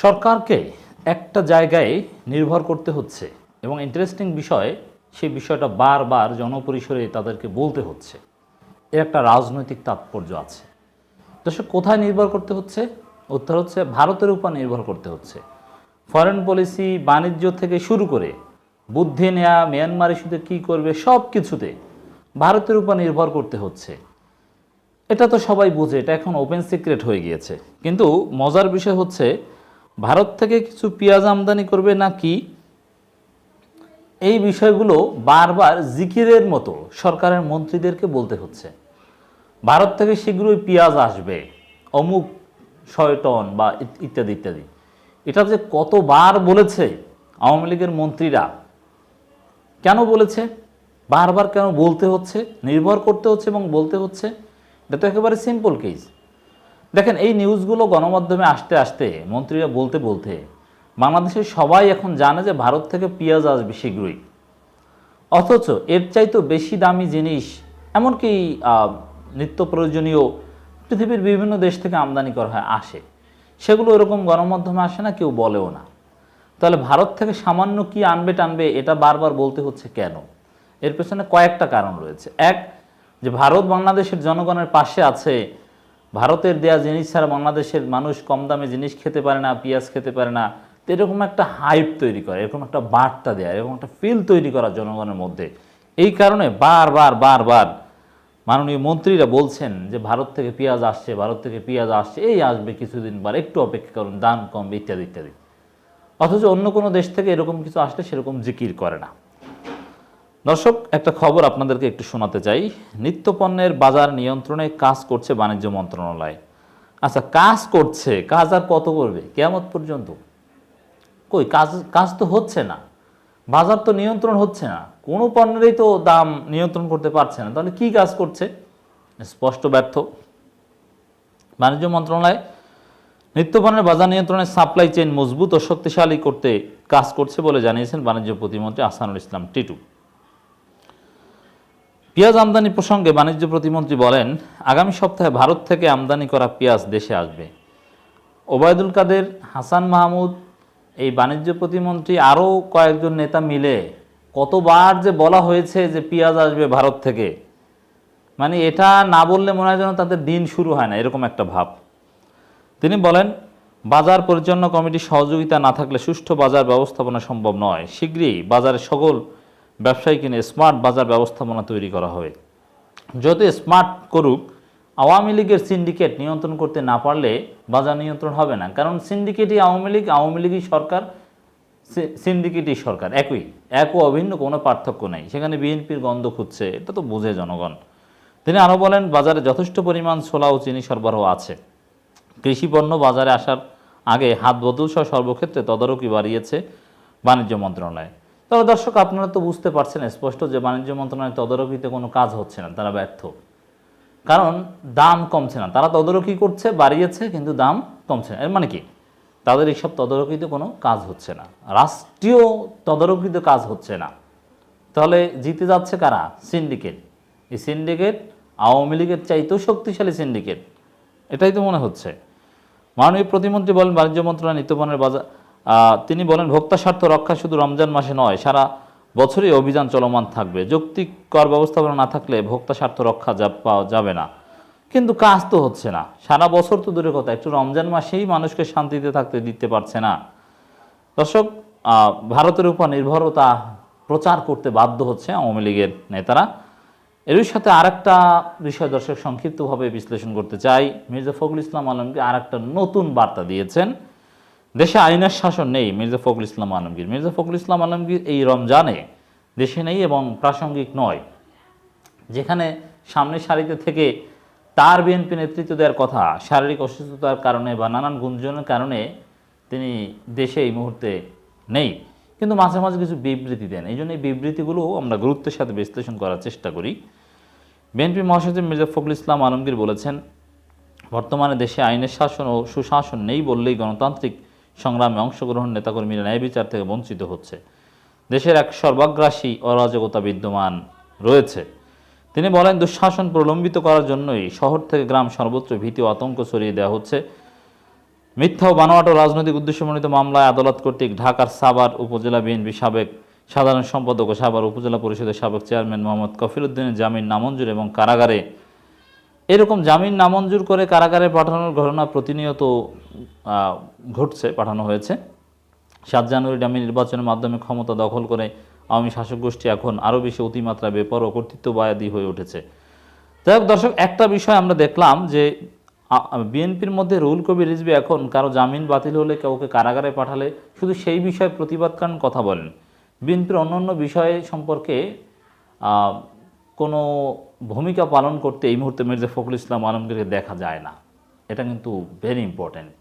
সরকারকে একটা জায়গায় নির্ভর করতে হচ্ছে এবং ইন্টারেস্টিং বিষয় সেই বিষয়টা বারবার জনপরিসরে তাদেরকে বলতে হচ্ছে। এর একটা রাজনৈতিক তাৎপর্য আছে। দর্শক কোথায় নির্ভর করতে হচ্ছে? উত্তর হচ্ছে ভারতের উপর নির্ভর করতে হচ্ছে। ফরেন পলিসি বাণিজ্য থেকে শুরু করে বুদ্ধি নেয়া মিয়ানমার ইস্যুতে কী করবে, সব কিছুতে ভারতের উপর নির্ভর করতে হচ্ছে। এটা তো সবাই বুঝে, এটা এখন ওপেন সিক্রেট হয়ে গিয়েছে। কিন্তু মজার বিষয় হচ্ছে ভারত থেকে কিছু পেঁয়াজ আমদানি করবে নাকি? এই বিষয়গুলো বারবার জিকিরের মতো সরকারের মন্ত্রীদেরকে বলতে হচ্ছে। ভারত থেকে শীঘ্রই পেঁয়াজ আসবে, অমুক ছয় টন বা ইত্যাদি ইত্যাদি। এটা যে কতবার বলেছে আওয়ামী লীগের মন্ত্রীরা, কেন বলেছে? বারবার কেন বলতে হচ্ছে, নির্ভর করতে হচ্ছে এবং বলতে হচ্ছে? এটা তো একেবারে সিম্পল কেস দেখেন, এই নিউজগুলো গণমাধ্যমে আসতে আসতে, মন্ত্রীরা বলতে বলতে, বাংলাদেশের সবাই এখন জানে যে ভারত থেকে পেঁয়াজ আসবে শীঘ্রই। অথচ এর চাইতো বেশি দামি জিনিস, এমনকি নিত্য প্রয়োজনীয় পৃথিবীর বিভিন্ন দেশ থেকে আমদানি করা হয়, আসে। সেগুলো এরকম গণমাধ্যমে আসে না, কেউ বলেও না। তাহলে ভারত থেকে সামান্য কি আনবে টানবে, এটা বারবার বলতে হচ্ছে কেন? এর পেছনে কয়েকটা কারণ রয়েছে। এক, যে ভারত বাংলাদেশের জনগণের পাশে আছে ভারতের দেয়া জিনিস ছাড়া বাংলাদেশের মানুষ কম দামে জিনিস খেতে পারে না, পেঁয়াজ খেতে পারে না। তো এরকম একটা হাইপ তৈরি করে, এরকম একটা বার্তা দেয়, এরকম একটা ফিল তৈরি করা জনগণের মধ্যে। এই কারণে বারবার বারবার মাননীয় মন্ত্রীরা বলছেন যে, ভারত থেকে পেঁয়াজ আসছে, ভারত থেকে পেঁয়াজ আসছে, এই আসবে কিছুদিন বার একটু অপেক্ষা করুন, দাম কমবে, ইত্যাদি ইত্যাদি। অথচ অন্য কোনো দেশ থেকে এরকম কিছু আসলে সেরকম জিকির করে না। দর্শক, একটা খবর আপনাদেরকে একটু শোনাতে চাই। নিত্যপণ্যের বাজার নিয়ন্ত্রণে কাজ করছে বাণিজ্য মন্ত্রণালয়। আচ্ছা কাজ করছে, কাজ আর কত করবে? কেয়ামত পর্যন্ত। কই, কাজ কাজ তো হচ্ছে না। বাজার তো নিয়ন্ত্রণ হচ্ছে না। কোনো পণ্যেরই তো দাম নিয়ন্ত্রণ করতে পারছে না। তাহলে কি কাজ করছে? স্পষ্ট ব্যর্থ। বাণিজ্য মন্ত্রণালয়, নিত্যপণ্যের বাজার নিয়ন্ত্রণের সাপ্লাই চেইন মজবুত ও শক্তিশালী করতে কাজ করছে বলে জানিয়েছেন বাণিজ্য প্রতিমন্ত্রী আসানুল ইসলাম টিটু। পেঁয়াজ আমদানি প্রসঙ্গে বাণিজ্য প্রতিমন্ত্রী বলেন, আগামী সপ্তাহে ভারত থেকে আমদানি করা পেঁয়াজ দেশে আসবে। ওবায়দুল কাদের, হাসান মাহমুদ, এই বাণিজ্য প্রতিমন্ত্রী আরও কয়েকজন নেতা মিলে কতবার যে বলা হয়েছে যে পেঁয়াজ আসবে ভারত থেকে মানে এটা না বললে মনে হয় যেন তাদের দিন শুরু হয় না, এরকম একটা ভাব। তিনি বলেন, বাজার পরিচালনা কমিটির সহযোগিতা না থাকলে সুষ্ঠু বাজার ব্যবস্থাপনা সম্ভব নয়। শীঘ্রই বাজারের সকল ব্যবসায়ীকে নিয়ে স্মার্ট বাজার ব্যবস্থাপনা তৈরি করা হবে। যদি স্মার্ট করুক, আওয়ামী লীগের সিন্ডিকেট নিয়ন্ত্রণ করতে না পারলে বাজার নিয়ন্ত্রণ হবে না। কারণ সিন্ডিকেটই আওয়ামী লীগ, আওয়ামী লীগই সরকার সিন্ডিকেটই সরকার, একই। এক ও অভিন্ন, কোনো পার্থক্য নেই। সেখানে বিএনপির গন্ধ খুঁজছে এটা তো বোঝে জনগণ। তিনি আরও বলেন, বাজারে যথেষ্ট পরিমাণ ছোলা ও চিনি সরবরাহ আছে। কৃষি পণ্য বাজারে আসার আগে হাত বদল সহ সর্বক্ষেত্রে তদারকি বাড়িয়েছে বাণিজ্য মন্ত্রণালয়। তবে দর্শক, আপনারা তো বুঝতে পারছেন, স্পষ্ট যে বাণিজ্য মন্ত্রণালয়ের তদারকিতে কোনো কাজ হচ্ছে না, তারা ব্যর্থ। কারণ দাম কমছে না। তারা তদারকি করছে, বাড়িয়েছে, কিন্তু দাম কমছে না। এর মানে কি? তাদের এইসব তদারকিতে কোনো কাজ হচ্ছে না। রাষ্ট্রীয় তদারকিতে কাজ হচ্ছে না। তাহলে জিতে যাচ্ছে কারা? সিন্ডিকেট। এই সিন্ডিকেট আওয়ামী লীগের চাইতেও শক্তিশালী সিন্ডিকেট। এটাই তো মনে হচ্ছে। মাননীয় প্রতিমন্ত্রী বলেন, বাণিজ্য মন্ত্রণালয় নিত্যপণ্যের বাজার তিনি বলেন, ভোক্তা স্বার্থ রক্ষা শুধু রমজান মাসে নয়, সারা বছরই অভিযান চলমান থাকবে। যৌক্তিক কর ব্যবস্থাপনা না থাকলে ভোক্তা স্বার্থ রক্ষা যা পাওয়া যাবে না। কিন্তু কাজ তো হচ্ছে না। সারা বছর তো দূরের কথা, একটু রমজান মাসেই মানুষকে শান্তিতে থাকতে দিতে পারছে না। দর্শক ভারতের উপর নির্ভরতা প্রচার করতে বাধ্য হচ্ছে আওয়ামী লীগের নেতারা। এরই সাথে আরেকটা বিষয় দর্শক, সংক্ষিপ্তভাবে বিশ্লেষণ করতে চাই। মির্জা ফখরুল ইসলাম আলমগীর আরেকটা নতুন বার্তা দিয়েছেন। দেশে আইনের শাসন নেই মির্জা ফখরুল ইসলাম আলমগীর। মির্জা ফখরুল ইসলাম আলমগীর এই রমজানে দেশে নেই এবং প্রাসঙ্গিক নয়। যেখানে সামনের সারিতে থেকে তার বিএনপি নেতৃত্ব দেওয়ার কথা, শারীরিক অসুস্থতার কারণে বা নানান গুঞ্জনের কারণে তিনি দেশে এই মুহূর্তে নেই। কিন্তু মাঝে মাঝে কিছু বিবৃতি দেন। এই জন্য এই বিবৃতিগুলো আমরা গুরুত্বের সাথে বিশ্লেষণ করার চেষ্টা করি। বিএনপি মহাসচিব মির্জা ফখরুল ইসলাম আলমগীর বলেছেন, বর্তমানে দেশে আইনের শাসন ও সুশাসন নেই বললেই গণতান্ত্রিক সংগ্রামে অংশগ্রহণ নেতাকর্মীরা ন্যায় বিচার থেকে বঞ্চিত হচ্ছে। দেশের এক সর্বাগ্রাসী অরাজকতা বিদ্যমান রয়েছে। তিনি বলেন, দুঃশাসন প্রলম্বিত করার জন্যই শহর থেকে গ্রাম সর্বত্র ভীতি ও আতঙ্ক ছড়িয়ে দেওয়া হচ্ছে। মিথ্যা ও বানোয়াট রাজনৈতিক উদ্দেশ্যমণ্ডিত মামলায় আদালত কর্তৃক ঢাকার সাবার উপজেলা বিএনপি সাবেক সাধারণ সম্পাদক ও সাভার উপজেলা পরিষদের সাবেক চেয়ারম্যান মোহাম্মদ কফিল উদ্দিনের জামিন নামঞ্জুর এবং কারাগারে। এরকম জামিন নামঞ্জুর করে কারাগারে পাঠানোর ঘটনা প্রতিনিয়ত ঘটছে, পাঠানো হয়েছে। সাত জানুয়ারি ডামি নির্বাচনের মাধ্যমে ক্ষমতা দখল করে আওয়ামী শাসক গোষ্ঠী এখন আরও বেশি অতিমাত্রা বেপর ও কর্তৃত্ববাদী হয়ে উঠেছে। যাই হোক দর্শক, একটা বিষয় আমরা দেখলাম যে বিএনপির মধ্যে রুল কবি রিজবি এখন কারও জামিন বাতিল হলে কাউকে কারাগারে পাঠালে শুধু সেই বিষয়ে প্রতিবাদ কারণ কথা বলেন। বিএনপির অন্যান্য বিষয় সম্পর্কে কোনো ভূমিকা পালন করতে এই মুহূর্তে মির্জা ফখরুল ইসলাম আলমগীরকে দেখা যায় না। এটা কিন্তু ভেরি ইম্পর্ট্যান্ট